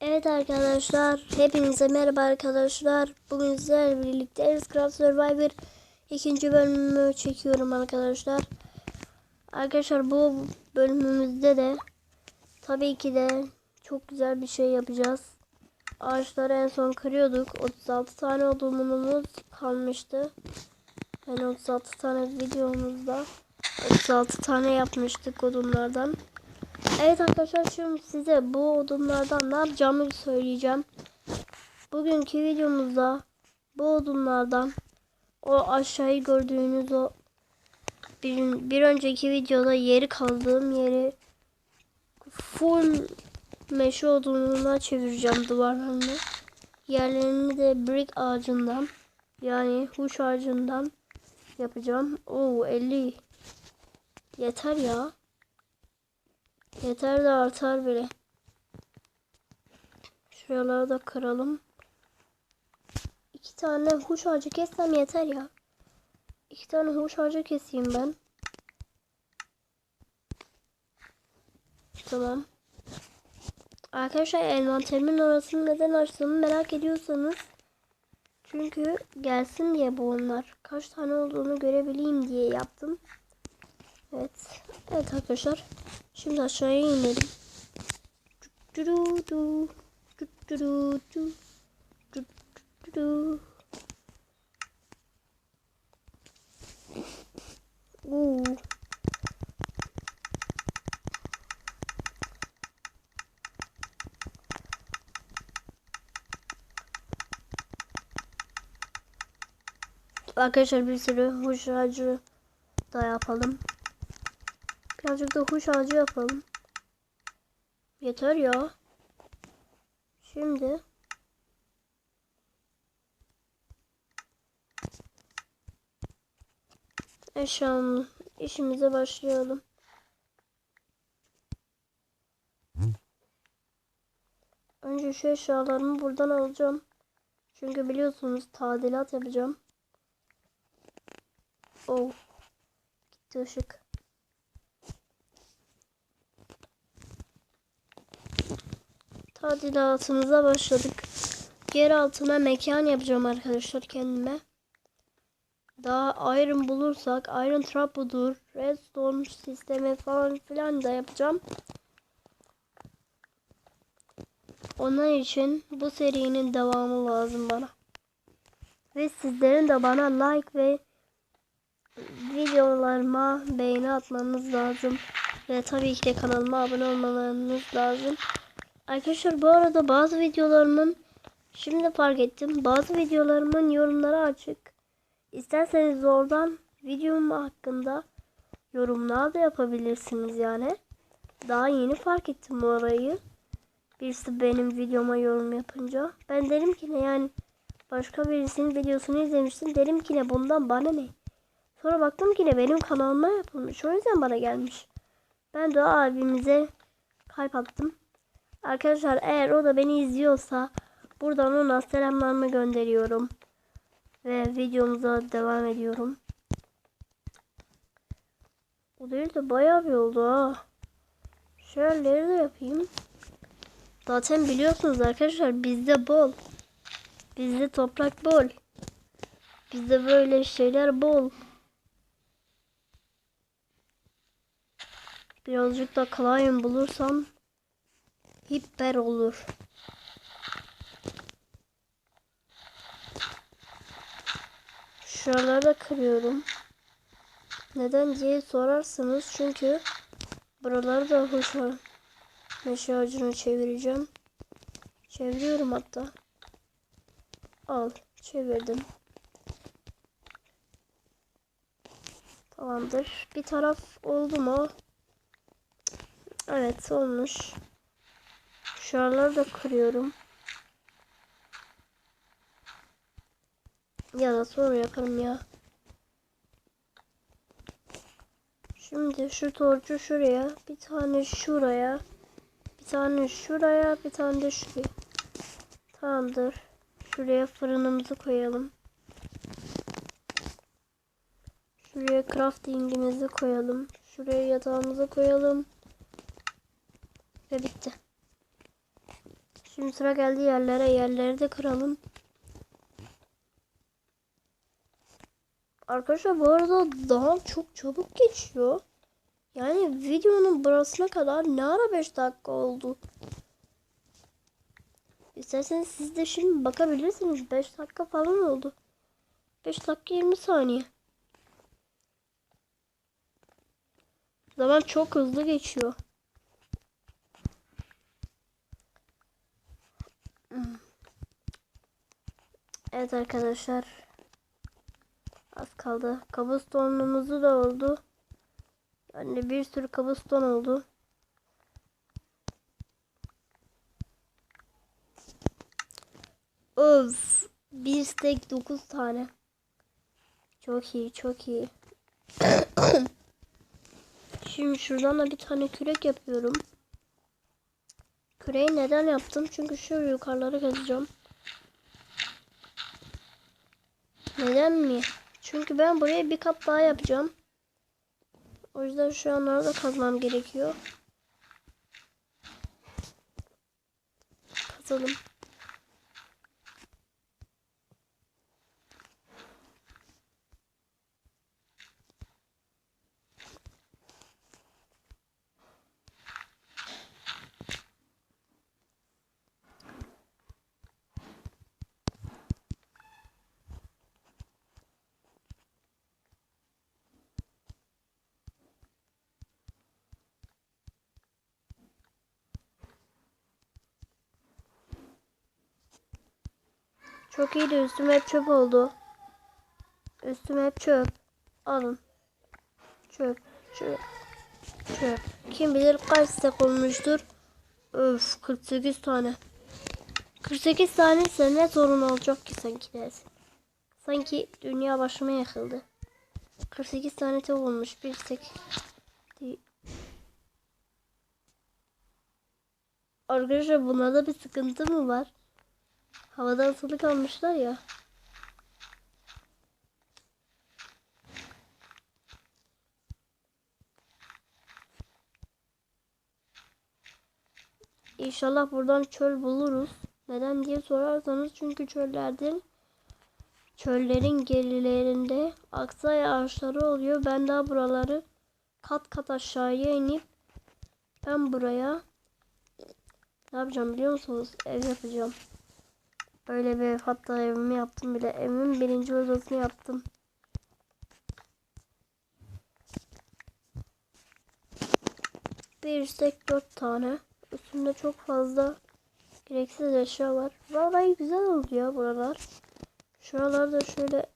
Evet arkadaşlar, hepinize merhaba arkadaşlar. Bugün sizlerle birlikte Aircraft Survivor ikinci bölümümü çekiyorum arkadaşlar. Arkadaşlar bu bölümümüzde de tabii ki de çok güzel bir şey yapacağız. Ağaçları en son kırıyorduk. 36 tane odunumuz kalmıştı. Yani 36 tane videomuzda 36 tane yapmıştık odunlardan. Evet arkadaşlar şimdi size bu odunlardan ne yapacağımı söyleyeceğim. Bugünkü videomuzda bu odunlardan o aşağıyı gördüğünüz o bir, bir önceki videoda yeri kazdığım yeri full meşe odununa çevireceğim duvarlarını. Yerlerini de brick ağacından yani huş ağacından yapacağım. Oo 50 yeter ya. Yeter de artar bile. Şuraları da kıralım. İki tane huş ağacı kessem yeter ya. İki tane huş ağacı keseyim ben. Tamam. Arkadaşlar envanterimin orasını neden açtığımı merak ediyorsanız çünkü gelsin diye bu onlar. Kaç tane olduğunu görebileyim diye yaptım. Evet. Evet arkadaşlar. Şimdi aşağıya inelim. Oo. Arkadaşlar bir sürü huş ağacı da yapalım. Birazcık da huş ağacı yapalım. Yeter ya. Şimdi eşyamı işimize başlayalım. Önce şu eşyalarımı buradan alacağım. Çünkü biliyorsunuz tadilat yapacağım. Oh. Gitti ışık. Tadilatımıza başladık. Yer altına mekan yapacağım arkadaşlar kendime. Daha iron bulursak iron trap budur. Redstone sistemi falan filan da yapacağım. Onun için bu serinin devamı lazım bana. Ve sizlerin de bana like ve videolarıma beğeni atmanız lazım. Ve tabii ki de kanalıma abone olmalarınız lazım. Arkadaşlar bu arada bazı videolarımın şimdi fark ettim. Bazı videolarımın yorumları açık. İsterseniz oradan videom hakkında yorumlar da yapabilirsiniz yani. Daha yeni fark ettim orayı. Birisi benim videoma yorum yapınca. Ben derim ki ne yani başka birisinin videosunu izlemiştim. Derim ki ne bundan bana ne. Sonra baktım ki ne benim kanalıma yapılmış. O yüzden bana gelmiş. Ben de abimize kalp attım. Arkadaşlar eğer o da beni izliyorsa buradan ona selamlarımı gönderiyorum. Ve videomuza devam ediyorum. Bu değil de bayağı bir oldu ha. Şöyle de yapayım. Zaten biliyorsunuz arkadaşlar bizde bol. Bizde toprak bol. Bizde böyle şeyler bol. Birazcık da client bulursam hiper olur. Şuraları da kırıyorum. Neden diye sorarsınız çünkü buraları da hoş meşe ağacını çevireceğim. Çeviriyorum hatta. Al çevirdim. Tamamdır. Bir taraf oldu mu? Evet olmuş. Şuraları da kırıyorum. Ya da sonra yaparım ya. Şimdi şu torcu şuraya, bir tane şuraya, bir tane şuraya, bir tane de şuraya. Tamamdır. Şuraya fırınımızı koyalım. Şuraya craftingimizi koyalım. Şuraya yatağımızı koyalım. Ve bitti. Şimdi sıra geldi yerlere. Yerleri de kıralım. Arkadaşlar bu arada daha çok çabuk geçiyor. Yani videonun burasına kadar ne ara 5 dakika oldu. İsterseniz siz de şimdi bakabilirsiniz. 5 dakika falan oldu. 5 dakika 20 saniye. Zaman çok hızlı geçiyor. Evet arkadaşlar. Az kaldı. Kabustonluğumuzu da oldu. Yani bir sürü kabuston oldu. Öf. Bir steak 9 tane. Çok iyi, çok iyi. Şimdi şuradan da bir tane kürek yapıyorum. Küreği neden yaptım? Çünkü şu yukarıları kazacağım. Neden mi? Çünkü ben buraya bir kat daha yapacağım. O yüzden şu anları da kazmam gerekiyor. Kazalım. Çok iyiydi. Üstüm hep çöp oldu. Üstüm hep çöp. Alın. Çöp. Çöp. Çöp. Kim bilir kaç stek olmuştur. Öf 48 tane. 48 tane ise ne sorun olacak ki sanki dersin. Sanki dünya başıma yakıldı. 48 tane tek olmuş. Bir tek. Arkadaşlar bunlarda bir sıkıntı mı var? Havada asılı kalmışlar ya. İnşallah buradan çöl buluruz. Neden diye sorarsanız çünkü çöllerden çöllerin gerilerinde aksay ağaçları oluyor. Ben daha buraları kat kat aşağıya inip ben buraya ne yapacağım biliyor musunuz? Ev yapacağım. Öyle bir hatta evimi yaptım bile. Evimin birinci odasını yaptım. Bir istek dört tane. Üstünde çok fazla gereksiz eşya var. Vallahi güzel oldu ya buralar. Şuralarda şöyle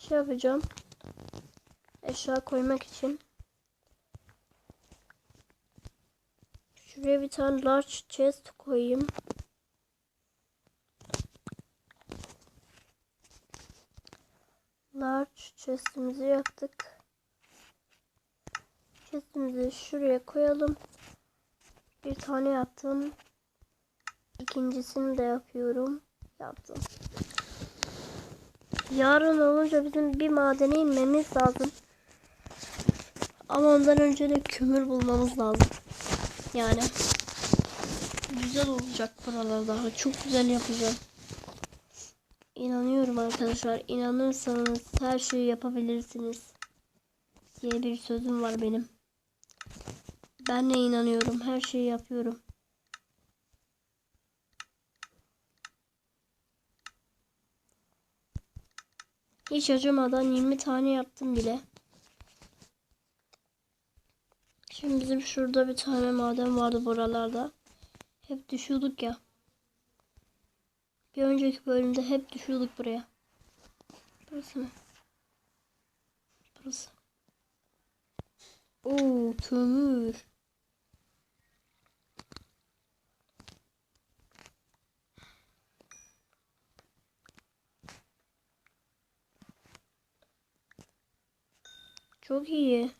şey yapacağım. Eşya koymak için. Şuraya bir tane large chest koyayım. Chest'imizi yaptık. Chest'imizi şuraya koyalım. Bir tane yaptım. İkincisini de yapıyorum. Yaptım. Yarın olunca bizim bir madene inmemiz lazım. Ama ondan önce de kömür bulmamız lazım. Yani güzel olacak buralar daha. Çok güzel yapacağım. İnanıyorum arkadaşlar. İnanırsanız her şeyi yapabilirsiniz. Diye bir sözüm var benim. Ben de inanıyorum. Her şeyi yapıyorum. Hiç acımadan 20 tane yaptım bile. Şimdi bizim şurada bir tane maden vardı buralarda. Hep düşüyorduk ya. Bir önceki bölümde hep düşüyorduk buraya. Burası mı? Burası. Oo kömür. Çok iyi.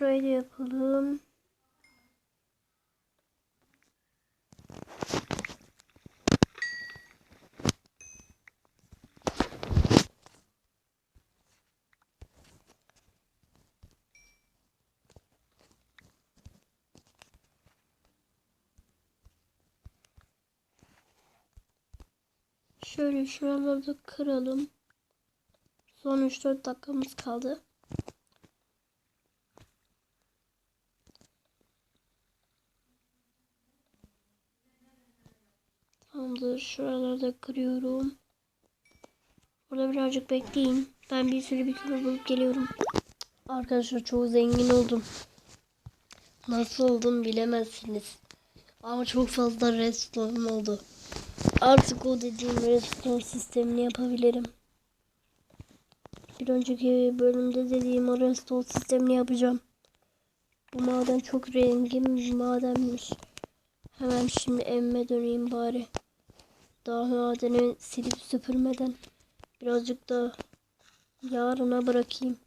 Da yapalım. Şöyle şuraları da kıralım. Son 3-4 dakikamız kaldı. Tamamdır. Şuraları da kırıyorum. Burada birazcık bekleyin. Ben bir sürü bir kömür bulup geliyorum. Arkadaşlar çok zengin oldum. Nasıl oldum bilemezsiniz. Ama çok fazla restoran oldu. Artık o dediğim restoran sistemini yapabilirim. Bir önceki bölümde dediğim o restoran sistemini yapacağım. Bu maden çok rengin bir madenmiş. Hemen şimdi emme döneyim bari. Daha madeni silip süpürmeden birazcık da yarına bırakayım.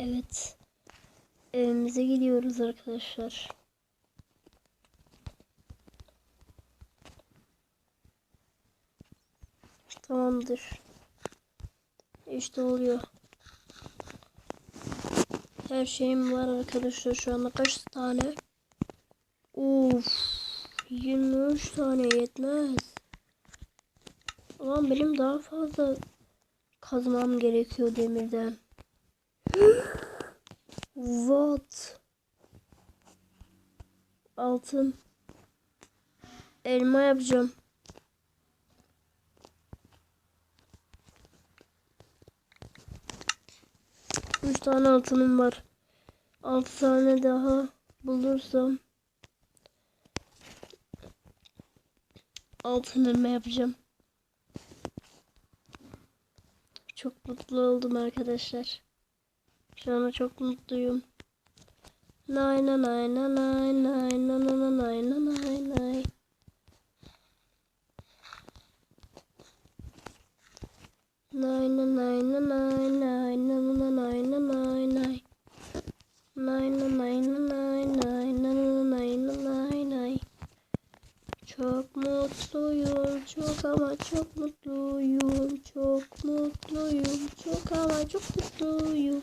Evet. Evimize gidiyoruz arkadaşlar. Tamamdır. İşte oluyor. Her şeyim var arkadaşlar şu anda kaç tane? Uf. 23 tane yetmez. Ulan benim daha fazla kazmam gerekiyor demirden. What? Altın. Elma yapacağım. Üç tane altınım var. Altı tane daha bulursam altın elma yapacağım. Çok mutlu oldum arkadaşlar. Şu anda çok mutluyum. Nay nay nay nay nay nay nay nay nay nay nay nay. Nay nay nay nay nay nay nay nay nay Nay nay nay nay nay nay nay Çok mutluyum çok ama çok mutluyum. Çok mutluyum çok ama çok mutluyum.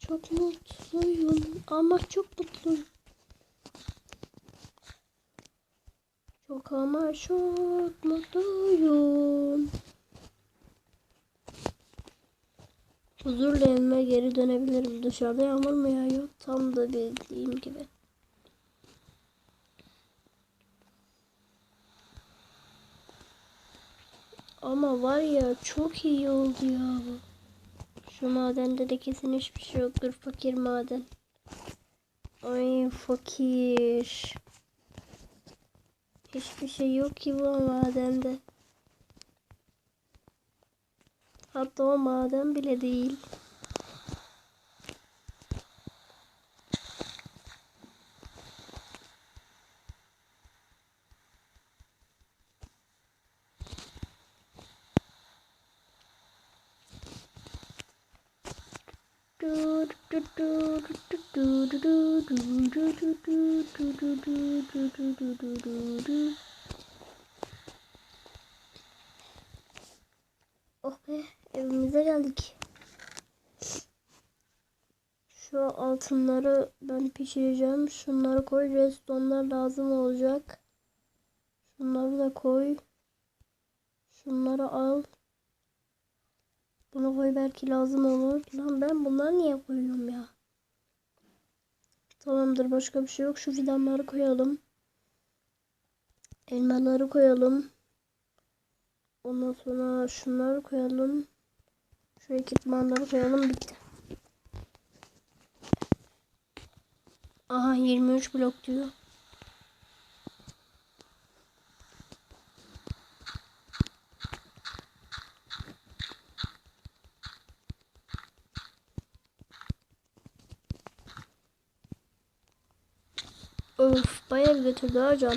Çok mutluyum ama çok mutluyum. Çok ama çok mutluyum. Huzurla evime geri dönebilirim. Dışarıda yağmur mu yağıyor? Tam da bildiğim gibi. Ama var ya çok iyi oldu ya bu. Şu madende de kesin hiçbir şey yoktur. Fakir maden. Ay fakir. Hiçbir şey yok ki bu madende. Hatta o maden bile değil. Oh evimize geldik. Şu altınları ben pişireceğim. Şunları koy. Restonlar lazım olacak. Şunları da koy. Şunları al. Bunu koy belki lazım olur. Lan ben bunları niye koyuyorum ya? Tamamdır başka bir şey yok. Şu fidanları koyalım. Elmaları koyalım. Ondan sonra şunları koyalım. Şu ekipmanları koyalım. Bitti. Aha 23 blok diyor. Of bayağı götürdü hocam.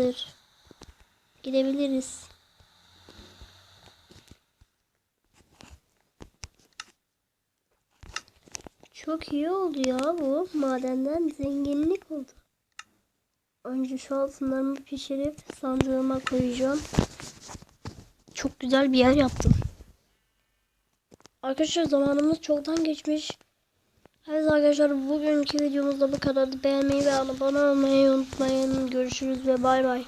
Tamamdır. Gidebiliriz. Çok iyi oldu ya bu. Madenden zenginlik oldu. Önce şu altınlarımı pişirip sandığıma koyacağım. Çok güzel bir yer yaptım. Arkadaşlar zamanımız çoktan geçmiş. Evet arkadaşlar bugünkü videomuzda bu kadardı. Beğenmeyi ve abone olmayı unutmayın. Görüşürüz ve bay bay.